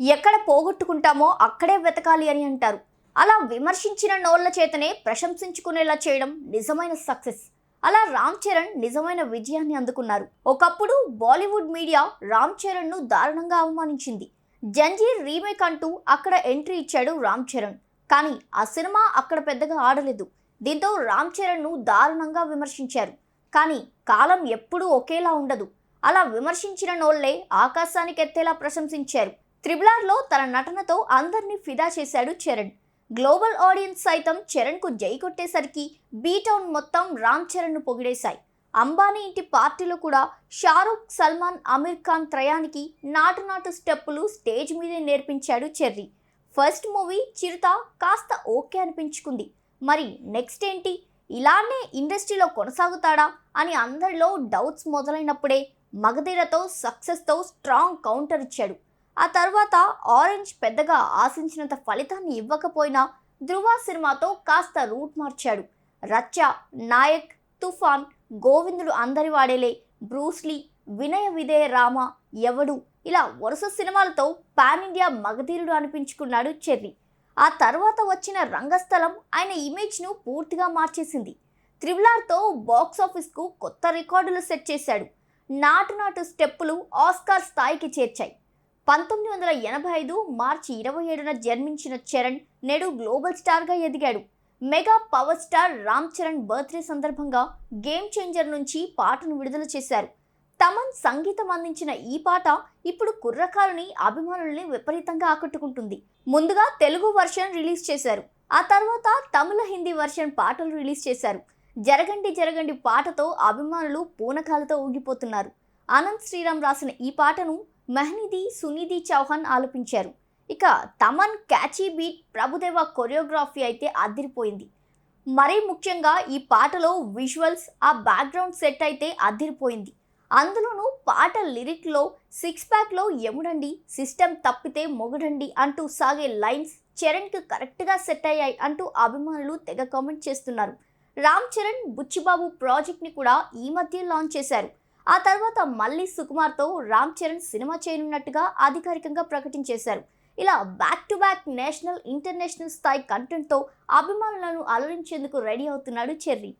ఎక్కడ పోగొట్టుకుంటామో అక్కడే వెతకాలి అని అంటారు. అలా విమర్శించిన నోళ్ళ చేతనే ప్రశంసించుకునేలా చేయడం నిజమైన సక్సెస్. అలా రామ్ చరణ్ నిజమైన విజయాన్ని అందుకున్నారు. ఒకప్పుడు బాలీవుడ్ మీడియా రామ్ చరణ్ను దారుణంగా అవమానించింది. జంజీర్ రీమేక్ అంటూ అక్కడ ఎంట్రీ ఇచ్చాడు రామ్ చరణ్. కానీ ఆ సినిమా అక్కడ పెద్దగా ఆడలేదు. దీంతో రామ్ చరణ్ను దారుణంగా విమర్శించారు. కానీ కాలం ఎప్పుడూ ఒకేలా ఉండదు. అలా విమర్శించిన నోళ్ళే ఆకాశానికి ఎత్తేలా ప్రశంసించారు. త్రిబులార్లో తన నటనతో అందరినీ ఫిదా చేశాడు చరణ్. గ్లోబల్ ఆడియన్స్ సైతం చరణ్కు జై కొట్టేసరికి బీటౌన్ మొత్తం రామ్ చరణ్ను పొగిడేశాయి. అంబానీ ఇంటి పార్టీలో కూడా షారూక్ సల్మాన్ అమీర్ ఖాన్ త్రయానికి నాటు నాటు స్టెప్పులు స్టేజ్ మీదే నేర్పించాడు చెర్రీ. ఫస్ట్ మూవీ చిరుత కాస్త ఓకే అనిపించుకుంది. మరి నెక్స్ట్ ఏంటి? ఇలానే ఇండస్ట్రీలో కొనసాగుతాడా అని అందరిలో డౌట్స్ మొదలైనప్పుడే మగధీరతో సక్సెస్తో స్ట్రాంగ్ కౌంటర్ ఇచ్చాడు. ఆ తర్వాత ఆరెంజ్ పెద్దగా ఆశించినంత ఫలితాన్ని ఇవ్వకపోయినా ధృవ సినిమాతో కాస్త రూట్ మార్చాడు. రచ్చ నాయక్ తుఫాన్ గోవిందుడు అందరి వాడేలే. బ్రూస్లీ వినయ విధేయ రామ ఎవడు? ఇలా వరుస సినిమాలతో పాన్ ఇండియా మగధీరుడు అనిపించుకున్నాడు చెర్రీ. ఆ తర్వాత వచ్చిన రంగస్థలం ఆయన ఇమేజ్ను పూర్తిగా మార్చేసింది. త్రిబులార్తో బాక్స్ ఆఫీస్కు కొత్త రికార్డులు సెట్ చేశాడు. నాటు నాటు స్టెప్పులు ఆస్కార్ స్థాయికి చేర్చాయి. పంతొమ్మిది వందల ఎనభై ఐదు మార్చి ఇరవై ఏడున జన్మించిన చరణ్ నేడు గ్లోబల్ స్టార్గా ఎదిగాడు. Mega power star Ram Charan birthday సందర్భంగా గేమ్ చేంజర్ నుంచి పాటను విడుదల చేశారు. తమన్ సంగీతం అందించిన ఈ పాట ఇప్పుడు కుర్రకారుని అభిమానుల్ని విపరీతంగా ఆకట్టుకుంటుంది. ముందుగా తెలుగు వర్షన్ రిలీజ్ చేశారు. ఆ తర్వాత తమిళ హిందీ వర్షన్ పాటలు రిలీజ్ చేశారు. జరగండి జరగండి పాటతో అభిమానులు పూనకాలతో ఊగిపోతున్నారు. అనంత్ శ్రీరామ్ రాసిన ఈ పాటను మెహ్నిది సునిధి చౌహాన్ ఆలపించారు. ఇక Thaman catchy beat Prabhudeva choreography అయితే అదిరిపోయింది. మరీ ముఖ్యంగా ఈ పాటలో విజువల్స్ ఆ బ్యాక్గ్రౌండ్ సెట్ అయితే అదిరిపోయింది. అందులోనూ పాట లిరిక్లో సిక్స్ ప్యాక్లో ఎముడండి సిస్టమ్ తప్పితే మొగుడండి అంటూ సాగే లైన్స్ చరణ్కి కరెక్ట్గా సెట్ అయ్యాయి అంటూ అభిమానులు తెగ కామెంట్ చేస్తున్నారు. రామ్ చరణ్ బుచ్చిబాబు ప్రాజెక్ట్ని కూడా ఈ మధ్య లాంచ్ చేశారు. ఆ తర్వాత మళ్ళీ సుకుమార్తో రామ్ చరణ్ సినిమా చేయనున్నట్టుగా అధికారికంగా ప్రకటించేశారు ఇలా back to back national international స్థాయి కంటెంట్తో అభిమానులను అలరించేందుకు రెడీ అవుతున్నాడు చెర్రీ.